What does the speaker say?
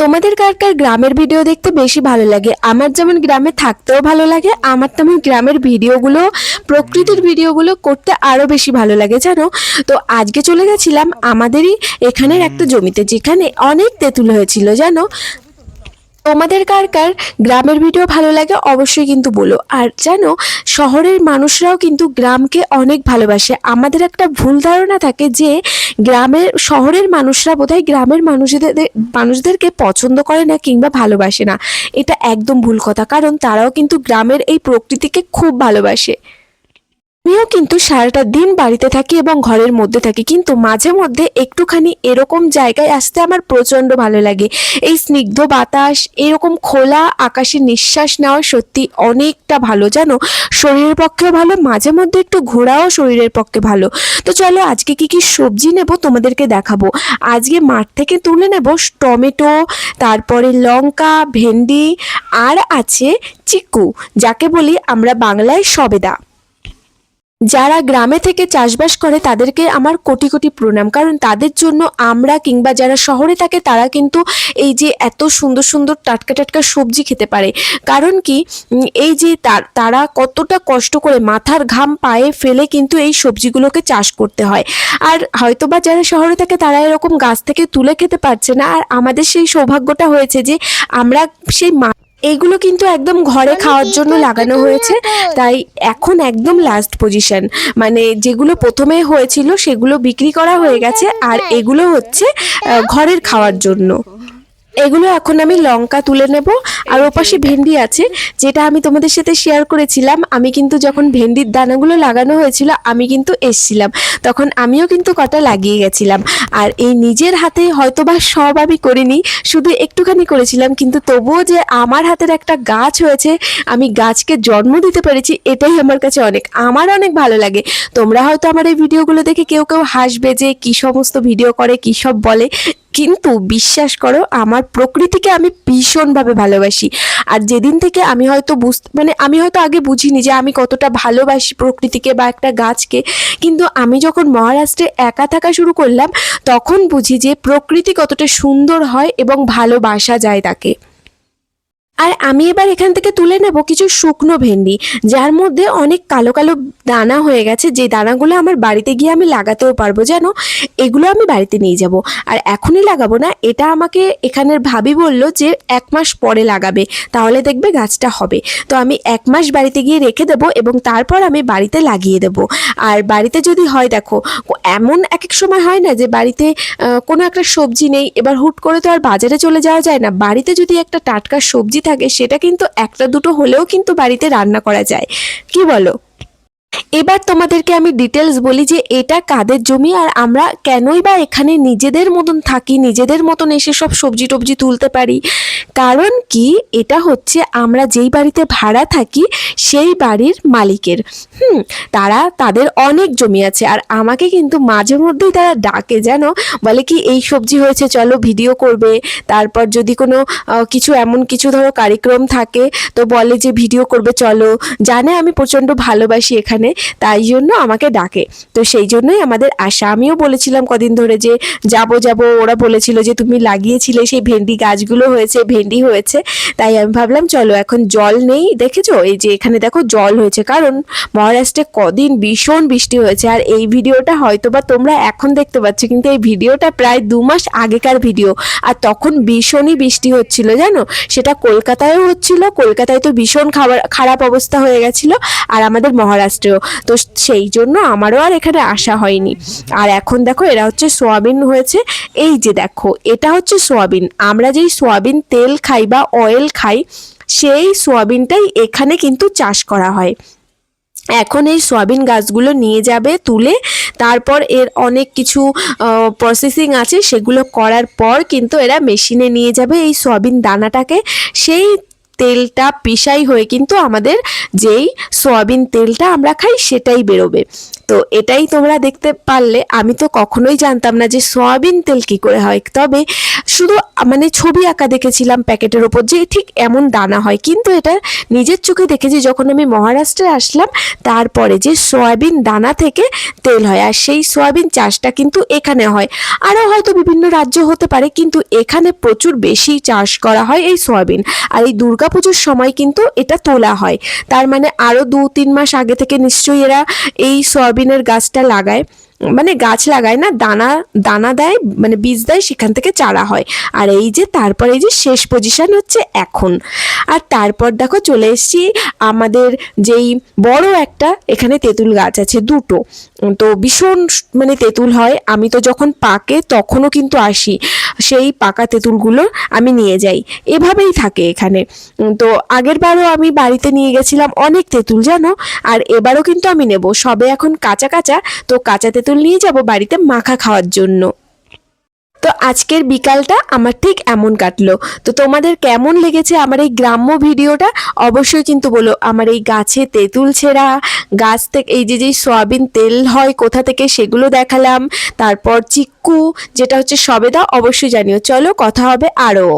তোমাদের কার কার গ্রামের ভিডিও দেখতে বেশি ভালো লাগে? আমার যেমন গ্রামে থাকতেও ভালো লাগে আমার তেমন গ্রামের ভিডিওগুলো প্রকৃতির ভিডিওগুলো করতে আরও বেশি ভালো লাগে জানো? তো আজকে চলে গেছিলাম আমাদেরই এখানের একটা জমিতে যেখানে অনেক তেঁতুল হয়েছিল জানো? তোমাদের কার কার গ্রামের ভিডিও ভালো লাগে অবশ্যই কিন্তু বলো। আর জানো, শহরের মানুষরাও কিন্তু গ্রামকে অনেক ভালোবাসে। আমাদের একটা ভুল ধারণা থাকে যে, গ্রামের, শহরের মানুষরা বোধহয় গ্রামের মানুষদের, মানুষদেরকে পছন্দ করে না কিংবা ভালোবাসে না। এটা একদম ভুল কথা। কারণ তারাও কিন্তু গ্রামের এই প্রকৃতিকে খুব ভালোবাসে। আমিও কিন্তু সারাটা দিন বাড়িতে থাকি এবং ঘরের মধ্যে থাকি। কিন্তু মাঝে মধ্যে একটুখানি এরকম জায়গায় আসতে আমার প্রচণ্ড ভালো লাগে। এই স্নিগ্ধ বাতাস, এরকম খোলা আকাশে নিঃশ্বাস নেওয়া সত্যি অনেকটা ভালো, জানো? শরীরের পক্ষেও ভালো, মাঝে মধ্যে একটু ঘোরাও শরীরের পক্ষে ভালো। তো চলো আজকে কি কি সবজি নেব তোমাদেরকে দেখাবো। আজকে মাঠ থেকে তুলে নেব টমেটো, তারপরে লঙ্কা, ভেন্ডি, আর আছে চিকু যাকে বলি আমরা বাংলায় সবেদা। যারা গ্রামে থেকে চাষবাস করে তাদেরকে আমার কোটি কোটি প্রণাম। কারণ তাদের জন্য আমরা কিংবা যারা শহরে থাকে তারা কিন্তু এই যে এত সুন্দর সুন্দর টাটকা টাটকা সবজি খেতে পারে। কারণ কি এই যে তার- কতটা কষ্ট করে মাথার ঘাম পায়ে ফেলে কিন্তু এই সবজিগুলোকে চাষ করতে হয়। আর হয়তোবা যারা শহরে থাকে তারা এরকম গাছ থেকে তুলে খেতে পারছে না। আর আমাদের সেই সৌভাগ্যটা হয়েছে যে আমরা সেই মা এইগুলো কিন্তু একদম ঘরে খাওয়ার জন্য লাগানো হয়েছে। তাই এখন একদম লাস্ট পজিশন মানে যেগুলো প্রথমে হয়েছিল সেগুলো বিক্রি করা হয়ে গেছে। আর এগুলো হচ্ছে ঘরের খাওয়ার জন্য। এগুলো এখন আমি লঙ্কা তুলে নেব। আর ওপাশে ভেন্ডি আছে যেটা আমি তোমাদের সাথে শেয়ার করেছিলাম। আমি কিন্তু যখন ভেন্ডির দানাগুলো লাগানো হয়েছিল আমি কিন্তু এসছিলাম। তখন আমিও কিন্তু কটা লাগিয়ে গেছিলাম। আর এই নিজের হাতে হয়তো বা সব আমি করিনি শুধু একটুখানি করেছিলাম। কিন্তু তবুও যে আমার হাতের একটা গাছ হয়েছে আমি গাছকে জন্ম দিতে পেরেছি এটাই আমার কাছে অনেক আমার অনেক ভালো লাগে। তোমরা হয়তো আমার এই ভিডিওগুলো দেখে কেউ কেউ হাসবে যে কী সমস্ত ভিডিও করে কী সব বলে। কিন্তু বিশ্বাস করো, আমার প্রকৃতিকে আমি ভীষণভাবে ভালোবাসি। আর যেদিন থেকে আমি হয়তো বুঝতে মানে আমি হয়তো আগে বুঝিনি যে আমি কতটা ভালোবাসি প্রকৃতিকে বা একটা গাছকে, কিন্তু আমি যখন মহারাষ্ট্রে একা থাকা শুরু করলাম, তখন বুঝি যে প্রকৃতি কতটা সুন্দর হয় এবং ভালোবাসা যায় তাকে। আর আমি এবার এখান থেকে তুলে নেব কিছু শুকনো ভেন্ডি, যার মধ্যে অনেক কালো কালো দানা হয়ে গেছে, যে দানাগুলো আমার বাড়িতে গিয়ে আমি লাগাতেও পারব যেন এগুলো আমি বাড়িতে নিয়ে যাব। আর এখনই লাগাবো না, এটা আমাকে এখানের ভাবি বলল যে এক মাস পরে লাগাবে, তাহলে দেখবে গাছটা হবে। তো আমি এক মাস বাড়িতে গিয়ে রেখে দেবো এবং তারপর আমি বাড়িতে লাগিয়ে দেবো। আর বাড়িতে যদি হয়, দেখো, এমন এক এক সময় হয় না যে বাড়িতে কোনো একটা সবজি নেই, এবার হুট করে তো আর বাজারে চলে যাওয়া যায় না। বাড়িতে যদি একটা টাটকা সবজি থাকে সেটা কিন্তু একটা দুটো হলেও কিন্তু বাড়িতে রান্না করা যায়। কি বলো? এবার তোমাদেরকে আমি ডিটেলস বলি যে এটা কাদের জমি আর আমরা কেনই বা এখানে নিজেদের মতন থাকি, নিজেদের মতন এসে সব সবজি টবজি তুলতে পারি। কারণ কি? এটা হচ্ছে আমরা যেই বাড়িতে ভাড়া থাকি, সেই বাড়ির মালিকের। হুম, তারা তাদের অনেক জমি আছে আর আমাকে কিন্তু মাঝে মধ্যেই তারা ডাকে যেন বলে কি, এই সবজি হয়েছে, চলো ভিডিও করবে। তারপর যদি কোনো কিছু এমন কিছু ধরো কার্যক্রম থাকে, তো বলে যে, ভিডিও করবে, চলো। জানে আমি প্রচণ্ড ভালোবাসি এখানে। তাই জন্য আমাকে ডাকে। তো সেই জন্যই আমাদের আশা। আমিও বলেছিলাম কদিন ধরে যে যাব যাব। ওরা বলেছিল যে তুমি লাগিয়েছিলে সেই ভেন্ডি গাছগুলো হয়েছে, ভেন্ডি হয়েছে। তাই আমি ভাবলাম, চলো এখন জল নেই। দেখেছ? এই যে এখানে দেখো জল হয়েছে। কারণ মহারাষ্ট্রে কদিন ভীষণ বৃষ্টি হয়েছে। আর এই ভিডিওটা হয়তো বা তোমরা এখন দেখতে পাচ্ছ, কিন্তু এই ভিডিওটা প্রায় দু মাস আগেকার ভিডিও। আর তখন ভীষণই বৃষ্টি হচ্ছিল, জানো? সেটা কলকাতায়ও হচ্ছিল। কলকাতায় তো ভীষণ খাবার, খারাপ অবস্থা হয়ে গেছিল। আর আমাদের মহারাষ্ট্রেও। তো সেই জন্য আমারও আর এখানে আসা হয়নি। আর এখন দেখো এরা হচ্ছে সোয়াবিন হয়েছে। এই যে দেখো, এটা হচ্ছে সোয়াবিন। আমরা যেই সোয়াবিন তেল খাই বা অয়েল খাই, সেই সোয়াবিনটাই এখানে কিন্তু চাষ করা হয়। এখন এই সয়াবিন গাছগুলো নিয়ে যাবে, তুলে তারপর এর অনেক কিছু প্রসেসিং আছে, সেগুলো করার পর কিন্তু এরা মেশিনে নিয়ে যাবে এই সয়াবিন দানাটাকে। সেই তেলটা পিসাই হয়ে কিন্তু আমাদের যেই সয়াবিন তেলটা আমরা খাই সেটাই বেরোবে। তো এটাই তোমরা দেখতে পারলে। আমি তো কখনোই জানতাম না যে সয়াবিন তেল কি করে হয়। তবে শুধু মানে ছবি আঁকা দেখেছিলাম প্যাকেটের ওপর যে ঠিক এমন দানা হয়। কিন্তু এটা নিজের চোখে দেখেছি যখন আমি মহারাষ্ট্রে আসলাম, তারপরে যে সয়াবিন দানা থেকে তেল হয়। আর সেই সয়াবিন চাষটা কিন্তু এখানে হয়। আরও হয়তো বিভিন্ন রাজ্য হতে পারে, কিন্তু এখানে প্রচুর বেশি চাষ করা হয় এই সয়াবিন। আর এই দুর্গাপুজোর সময় কিন্তু এটা তোলা হয়। তার মানে আরও দু তিন মাস আগে থেকে নিশ্চয়ই এরা এই সয়াবিনের গাছটা লাগায় মানে গাছ লাগায় না, দানা দানা দেয় মানে বীজ দেয়, সেখান থেকে চারা হয়। আর এই যে, তারপর এই যে শেষ পজিশন হচ্ছে এখন। আর তারপর দেখো চলে এসেছি আমাদের যেই বড় একটা এখানে তেঁতুল গাছ আছে দুটো। তো ভীষণ মানে তেঁতুল হয়। আমি তো যখন পাকে তখনও কিন্তু আসি। সেই পাকা তেঁতুলগুলো আমি নিয়ে যাই। এভাবেই থাকে এখানে। তো আগের বারও আমি বাড়িতে নিয়ে গেছিলাম অনেক তেঁতুল জানো? আর এবারও কিন্তু আমি নেব। সবে এখন কাঁচা কাঁচা। তো কাঁচা তেঁতুল নিয়ে যাব বাড়িতে মাখা খাওয়ার জন্য। তো আজকের বিকালটা আমার ঠিক এমন কাটলো। তো তোমাদের কেমন লেগেছে আমার এই গ্রাম্য ভিডিওটা? অবশ্যই কিন্তু বলো, আমার এই গাছে তেঁতুল ছেঁড়া, গাছ থেকে এই যে যে সয়াবিন তেল হয় কোথা থেকে সেগুলো দেখালাম, তারপর চিক্কু, যেটা হচ্ছে সবেদা, অবশ্যই জানিও। চলো, কথা হবে আরও।